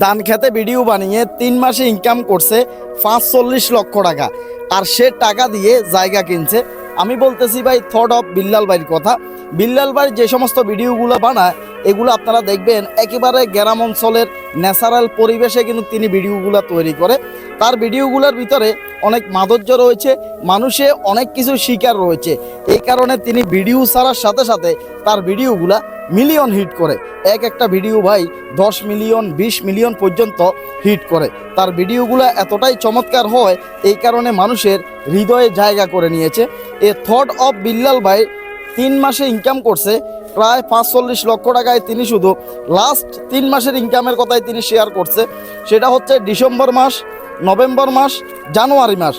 ধান খেতে ভিডিও বানিয়ে তিন মাসে ইনকাম করছে পাঁচ চল্লিশ লক্ষ টাকা। আর সে টাকা দিয়ে জায়গা কিনছে। আমি বলতেছি ভাই থট অফ বিল্লাল ভাইয়ের কথা। বিল্লাল ভাই যে সমস্ত ভিডিওগুলো বানায়, এগুলো আপনারা দেখবেন, একেবারে গ্রাম অঞ্চলের ন্যাচারাল পরিবেশে কিন্তু তিনি ভিডিওগুলো তৈরি করে। তার ভিডিওগুলোর ভিতরে অনেক মাধুর্য রয়েছে, মানুষে অনেক কিছু শিকার রয়েছে। এই কারণে তিনি ভিডিও ছাড়ার সাথে সাথে তার ভিডিওগুলা মিলিয়ন হিট করে। এক একটা ভিডিও ভাই দশ মিলিয়ন, বিশ মিলিয়ন পর্যন্ত হিট করে। তার ভিডিওগুলো এতটাই চমৎকার হয়, এই কারণে মানুষের হৃদয়ে জায়গা করে নিয়েছে। এ থট অফ বিল্লাল ভাই তিন মাসে ইনকাম করছে, প্রায় পাঁচচল্লিশ লক্ষ টাকায় তিনি শুধু লাস্ট তিন মাসের ইনকামের কথাই তিনি শেয়ার করছে। সেটা হচ্ছে ডিসেম্বর মাস, নভেম্বর মাস, জানুয়ারি মাস।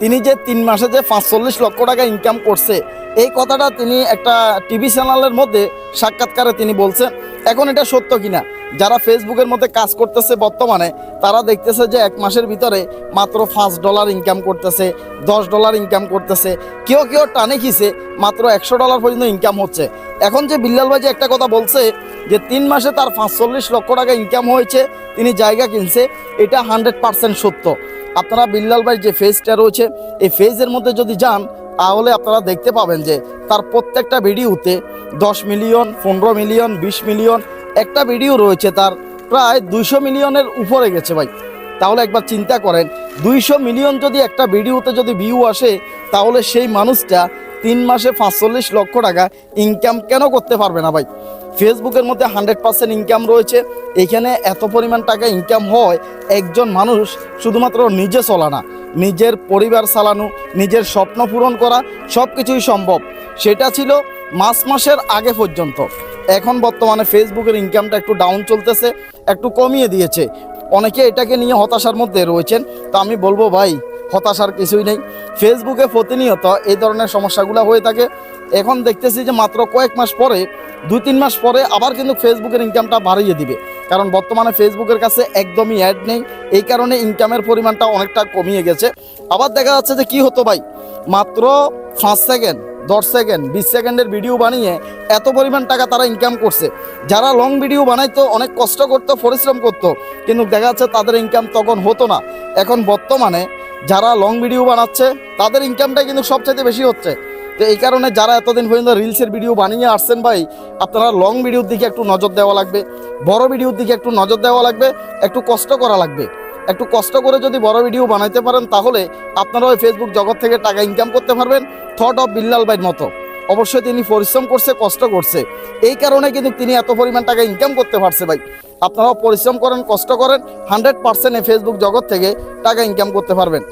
তিনি যে তিন মাসে যে পাঁচচল্লিশ লক্ষ টাকা ইনকাম করছে, এই কথাটা তিনি একটা টিভি চ্যানেলের মধ্যে সাক্ষাৎকারে তিনি বলছেন। এখন এটা সত্য কিনা? যারা ফেসবুকের মধ্যে কাজ করতেছে বর্তমানে, তারা দেখতেছে যে এক মাসের ভিতরে মাত্র পাঁচ ডলার ইনকাম করতেছে, দশ ডলার ইনকাম করতেছে। কেউ কেউ টানে খিসে মাত্র একশো ডলার পর্যন্ত ইনকাম হচ্ছে। এখন যে বিল্লাল ভাই যে একটা কথা বলছে, যে তিন মাসে তার পাঁচচল্লিশ লক্ষ টাকা ইনকাম হয়েছে, তিনি জায়গা কিনছে, এটা হান্ড্রেড পার্সেন্ট সত্য। আপনারা বিল্লাল ভাই যে ফেজটা রয়েছে, এই ফেজের মধ্যে যদি যান, তাহলে আপনারা দেখতে পাবেন যে তার প্রত্যেকটা ভিডিওতে দশ মিলিয়ন, পনেরো মিলিয়ন, বিশ মিলিয়ন একটা ভিডিও রয়েছে তার প্রায় দুইশো মিলিয়নের উপরে গেছে ভাই। তাহলে একবার চিন্তা করেন, দুইশো মিলিয়ন যদি একটা ভিডিওতে যদি ভিউ আসে, তাহলে সেই মানুষটা তিন মাসে পাঁচচল্লিশ লক্ষ টাকা ইনকাম কেন করতে পারবে না ভাই? ফেসবুকের মধ্যে হান্ড্রেড পার্সেন্ট ইনকাম রয়েছে। এখানে এত পরিমাণ টাকা ইনকাম হয়, একজন মানুষ শুধুমাত্র নিজে চলা না, নিজের পরিবার চালানো, নিজের স্বপ্ন পূরণ করা সব কিছুই সম্ভব। সেটা ছিল মাস মাসের আগে পর্যন্ত। এখন বর্তমানে ফেসবুকের ইনকামটা একটু ডাউন চলতেছে, একটু কমিয়ে দিয়েছে। অনেকে এটাকে নিয়ে হতাশার মধ্যে রয়েছেন। তো আমি বলব ভাই হতাশার কিছুই নেই। ফেসবুকে প্রতিনিয়ত এই ধরনের সমস্যাগুলো হয়ে থাকে। এখন দেখতেছি যে মাত্র কয়েক মাস পরে, দুই তিন মাস পরে আবার কিন্তু ফেসবুকের ইনকামটা বাড়িয়ে দিবে। কারণ বর্তমানে ফেসবুকের কাছে একদমই অ্যাড নেই। এই কারণে ইনকামের পরিমাণটা অনেকটা কমিয়ে গেছে। আবার দেখা যাচ্ছে যে কি হতো ভাই? মাত্র পাঁচ সেকেন্ড দশ সেকেন্ড বিশ সেকেন্ডের ভিডিও বানিয়ে এত পরিমাণ টাকা তারা ইনকাম করছে। যারা লং ভিডিও বানাইতো, অনেক কষ্ট করতো, পরিশ্রম করতো, কিন্তু দেখা যাচ্ছে তাদের ইনকাম তখন হতো না। এখন বর্তমানে যারা লং ভিডিও বানাচ্ছে, তাদের ইনকামটাই কিন্তু সবচাইতে বেশি হচ্ছে। তো এই কারণে যারা এতদিন পর্যন্ত রিলসের ভিডিও বানিয়ে আসছেন ভাই, আপনারা লং ভিডিওর দিকে একটু নজর দেওয়া লাগবে, বড় ভিডিওর দিকে একটু নজর দেওয়া লাগবে, একটু কষ্ট করা লাগবে। একটু কষ্ট করে যদি বড় ভিডিও বানাইতে পারেন, তাহলে আপনারা ওই ফেসবুক জগৎ থেকে টাকা ইনকাম করতে পারবেন থট অফ বিল্লাল ভাইয়ের মতো। অবশ্যই তিনি পরিশ্রম করছে, কষ্ট করছে। এই কারণে কিন্তু তিনি এত পরিমাণ টাকা ইনকাম করতে পারছে ভাই। আপনারাও পরিশ্রম করেন, কষ্ট করেন হান্ড্রেড পার্সেন্ট এই ফেসবুক জগৎ থেকে টাকা ইনকাম করতে পারবেন।